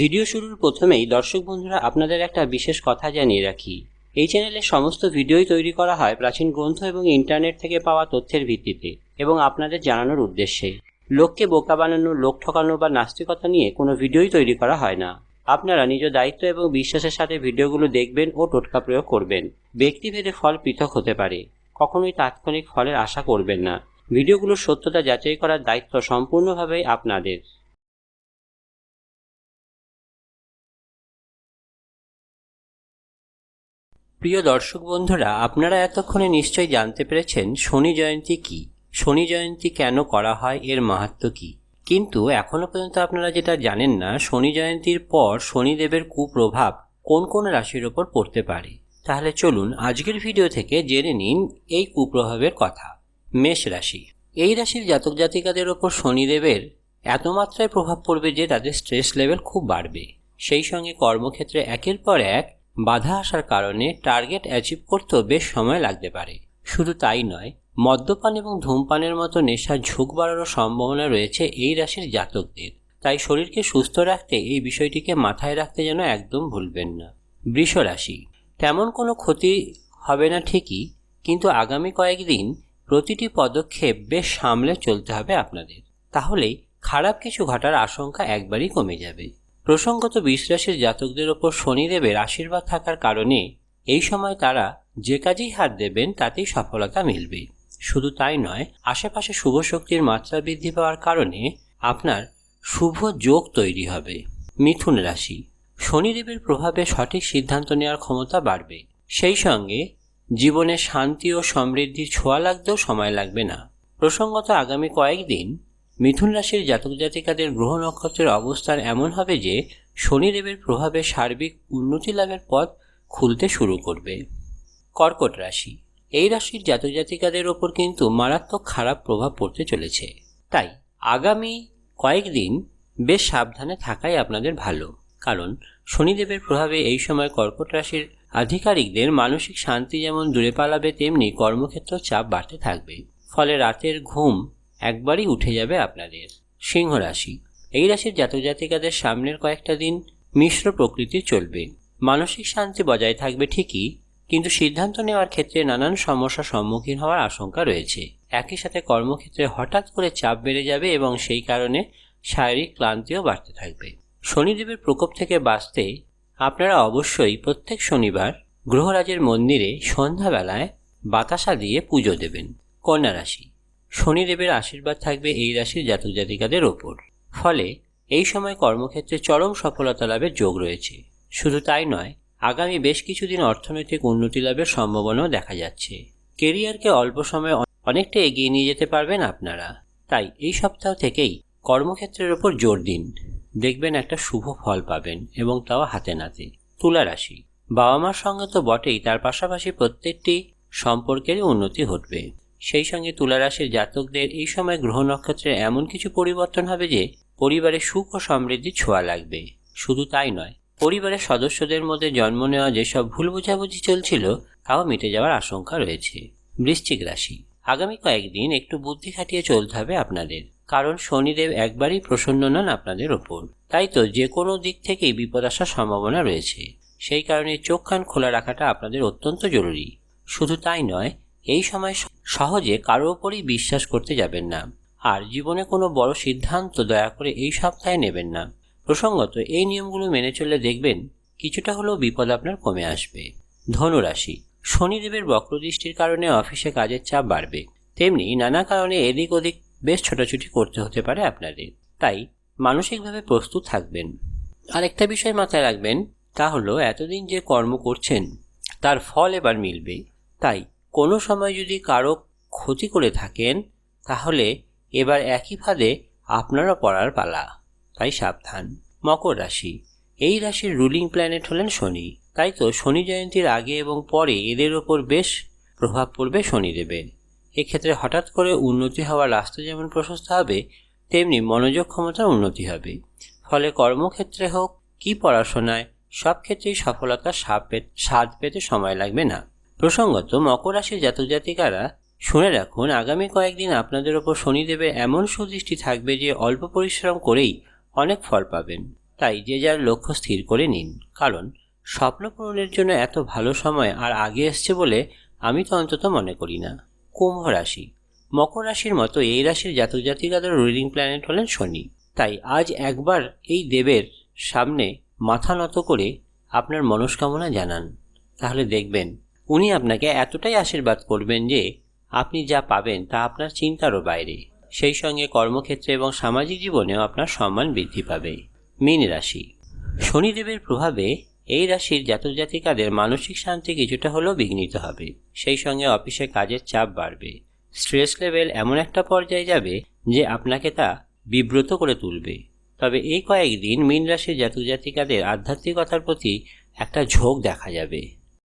Video শুরুর প্রথমেই দর্শক বন্ধুরা, আপনাদের একটা বিশেষ কথা জানিয়ে রাখি। এই চ্যানেলে সমস্ত ভিডিওই তৈরি করা হয় প্রাচীন গ্রন্থ এবং ইন্টারনেট থেকে পাওয়া তথ্যের ভিত্তিতে এবং আপনাদের জানানোর উদ্দেশ্যে। লোককে বোকা বানানো লোক ঠকানো বা নাস্তিকতা নিয়ে কোনো ভিডিওই তৈরি করা হয় না। আপনারা নিজ দায়িত্ব এবং বিশ্বাসের সাথে ভিডিওগুলো দেখবেন ও টোটকা প্রয়োগ করবেন। ব্যক্তিভেদে ফল পৃথক হতে পারে। কখনোই তাৎক্ষণিক ফলের আশা করবেন না। ভিডিওগুলোর সত্যতা যাচাই করার দায়িত্ব সম্পূর্ণভাবেই আপনাদের। প্রিয় দর্শক বন্ধুরা, আপনারা এতক্ষণে নিশ্চয়ই জানতে পেরেছেন শনি জয়ন্তী কি? শনি জয়ন্তী কেন করা হয়? এর মাহাত্ম কি? কিন্তু এখনও পর্যন্ত আপনারা যেটা জানেন না, শনি জয়ন্তীর পর শনিদেবের কুপ্রভাব কোন কোন রাশির ওপর পড়তে পারে। তাহলে চলুন আজকের ভিডিও থেকে জেনে নিন এই কুপ্রভাবের কথা। মেষ রাশি। এই রাশির জাতক জাতিকাদের ওপর শনিদেবের এত মাত্রায় প্রভাব পড়বে যে তাদের স্ট্রেস লেভেল খুব বাড়বে। সেই সঙ্গে কর্মক্ষেত্রে একের পর এক বাধা আসার কারণে টার্গেট অ্যাচিভ করতেও বেশ সময় লাগতে পারে। শুধু তাই নয়, মদ্যপান এবং ধূমপানের মতো নেশার ঝুঁক বাড়ানোর সম্ভাবনা রয়েছে এই রাশির জাতকদের। তাই শরীরকে সুস্থ রাখতে এই বিষয়টিকে মাথায় রাখতে যেন একদম ভুলবেন না। বৃষ রাশি, তেমন কোনো ক্ষতি হবে না ঠিকই, কিন্তু আগামী কয়েকদিন প্রতিটি পদক্ষেপ বেশ সামলে চলতে হবে আপনাদের। তাহলেই খারাপ কিছু ঘটার আশঙ্কা একবারই কমে যাবে। প্রসঙ্গত বিশ্বাসের জাতকদের ওপর শনিদেবের আশীর্বাদ থাকার কারণে এই সময় তারা যে কাজেই হাত দেবেন, তাতেই সফলতা মিলবে। শুধু তাই নয়, আশেপাশে শুভ শক্তির মাত্রা বৃদ্ধি পাওয়ার কারণে আপনার শুভ যোগ তৈরি হবে। মিথুন রাশি, শনিদেবের প্রভাবে সঠিক সিদ্ধান্ত নেওয়ার ক্ষমতা বাড়বে। সেই সঙ্গে জীবনে শান্তি ও সমৃদ্ধির ছোঁয়া লাগতেও সময় লাগবে না। প্রসঙ্গত আগামী কয়েকদিন মিথুন রাশির জাতক জাতিকাদের গ্রহ নক্ষত্রের অবস্থান এমন হবে যে শনিদেবের প্রভাবে সার্বিক উন্নতি লাভের পথ খুলতে শুরু করবে। কর্কট রাশি। এই রাশির জাতক জাতিকাদের ওপর কিন্তু মারাত্মক খারাপ প্রভাব পড়তে চলেছে। তাই আগামী কয়েকদিন বেশ সাবধানে থাকাই আপনাদের ভালো। কারণ শনিদেবের প্রভাবে এই সময় কর্কট রাশির আধিকারিকদের মানসিক শান্তি যেমন দূরে পালাবে, তেমনি কর্মক্ষেত্র চাপ বাড়তে থাকবে। ফলে রাতের ঘুম একবারই উঠে যাবে আপনাদের। সিংহ রাশি। এই রাশির জাতক জাতিকাদের সামনের কয়েকটা দিন মিশ্র প্রকৃতির চলবে। মানসিক শান্তি বজায় থাকবে ঠিকই, কিন্তু সিদ্ধান্ত নেওয়ার ক্ষেত্রে নানান সমস্যার সম্মুখীন হওয়ার আশঙ্কা রয়েছে। একই সাথে কর্মক্ষেত্রে হঠাৎ করে চাপ বেড়ে যাবে এবং সেই কারণে শারীরিক ক্লান্তিও বাড়তে থাকবে। শনিদেবের প্রকোপ থেকে বাঁচতে আপনারা অবশ্যই প্রত্যেক শনিবার গ্রহরাজের মন্দিরে সন্ধ্যাবেলায় বাতাসা দিয়ে পুজো দেবেন। কন্যা রাশি। শনিদেবের আশীর্বাদ থাকবে এই রাশির জাতক জাতিকাদের ওপর। ফলে এই সময় কর্মক্ষেত্রে চরম সফলতা লাভের যোগ রয়েছে। শুধু তাই নয়, আগামী বেশ কিছুদিন অর্থনৈতিক উন্নতি লাভের সম্ভাবনাও দেখা যাচ্ছে। কেরিয়ারকে অল্প সময়ে অনেকটা এগিয়ে নিয়ে যেতে পারবেন আপনারা। তাই এই সপ্তাহ থেকেই কর্মক্ষেত্রের ওপর জোর দিন। দেখবেন একটা শুভ ফল পাবেন এবং তাও হাতে নাতে। তুলা রাশি। বাবা মার সঙ্গে তো বটেই, তার পাশাপাশি প্রত্যেকটি সম্পর্কেরই উন্নতি ঘটবে। সেই সঙ্গে তুলা রাশির জাতকদের এই সময় গ্রহ নক্ষত্রে এমন কিছু পরিবর্তন হবে যে পরিবারে সুখ ও সমৃদ্ধি ছোঁয়া লাগবে। শুধু তাই নয়, পরিবারের সদস্যদের মধ্যে জন্ম নেওয়া যেসব ভুল বোঝাবুঝি চলছিল, তাও মিটে যাওয়ার আশঙ্কা রয়েছে। বৃশ্চিক রাশি, আগামী কয়েকদিন একটু বুদ্ধি খাটিয়ে চলতে হবে আপনাদের, কারণ শনিদেব একবারই প্রসন্ন নন আপনাদের ওপর। তাই তো যে কোনো দিক থেকেই বিপদ আসার সম্ভাবনা রয়েছে। সেই কারণে চোখ কান খোলা রাখাটা আপনাদের অত্যন্ত জরুরি। শুধু তাই নয় এই সময় সহজে কারও ওপরই বিশ্বাস করতে যাবেন না। আর জীবনে কোনো বড় সিদ্ধান্ত দয়া করে এই সপ্তাহে নেবেন না। প্রসঙ্গত, এই নিয়মগুলো মেনে চললে দেখবেন কিছুটা হলেও বিপদ আপনার কমে আসবে। ধনুরাশি। শনিদেবের বক্রদৃষ্টির কারণে অফিসে কাজের চাপ বাড়বে। তেমনি নানা কারণে এদিক ওদিক বেশ ছোটাছুটি করতে হতে পারে আপনাদের। তাই মানসিকভাবে প্রস্তুত থাকবেন। আরেকটা বিষয় মাথায় রাখবেন, তা হলো এতদিন যে কর্ম করছেন, তার ফল এবার মিলবে। তাই কোনো সময় যদি কারও ক্ষতি করে থাকেন, তাহলে এবার একই ফাঁদে আপনারও পড়ার পালা। তাই সাবধান। মকর রাশি। এই রাশির রুলিং প্ল্যানেট হলেন শনি। তাই তো শনি জয়ন্তীর আগে এবং পরে এদের ওপর বেশ প্রভাব পড়বে শনিদেবের। এক্ষেত্রে হঠাৎ করে উন্নতি হওয়ার রাস্তা যেমন প্রশস্ত হবে, তেমনি মনোযোগ ক্ষমতার উন্নতি হবে। ফলে কর্মক্ষেত্রে হোক, কি পড়াশোনায় সব ক্ষেত্রেই সফলতার স্বাদ পেতে সময় লাগবে না। প্রসঙ্গত, মকর রাশির জাতক জাতিকারা শুনে রাখুন, আগামী কয়েকদিন আপনাদের ওপর শনিদেবের এমন সুদৃষ্টি থাকবে যে অল্প পরিশ্রম করেই অনেক ফল পাবেন। তাই যে যার লক্ষ্য স্থির করে নিন। কারণ, স্বপ্ন পূরণের জন্য এত ভালো সময় আর আগে এসছে বলে আমি তো অন্তত মনে করি না। কুম্ভ রাশি। মকর রাশির মতো এই রাশির জাতক জাতিকাদের রুলিং প্ল্যানেট হলেন শনি। তাই আজ একবার এই দেবের সামনে মাথা নত করে আপনার মনস্কামনা জানান। তাহলে দেখবেন উনি আপনাকে এতটাই আশীর্বাদ করবেন যে আপনি যা পাবেন তা আপনার চিন্তারও বাইরে। সেই সঙ্গে কর্মক্ষেত্রে এবং সামাজিক জীবনেও আপনার সম্মান বৃদ্ধি পাবে। মীন রাশি। শনিদেবের প্রভাবে এই রাশির জাতক জাতিকাদের মানসিক শান্তি কিছুটা হলেও বিঘ্নিত হবে। সেই সঙ্গে অফিসে কাজের চাপ বাড়বে। স্ট্রেস লেভেল এমন একটা পর্যায়ে যাবে যে আপনাকে তা বিব্রত করে তুলবে। তবে এই কয়েকদিন মীন রাশির জাতক জাতিকাদের আধ্যাত্মিকতার প্রতি একটা ঝোঁক দেখা যাবে।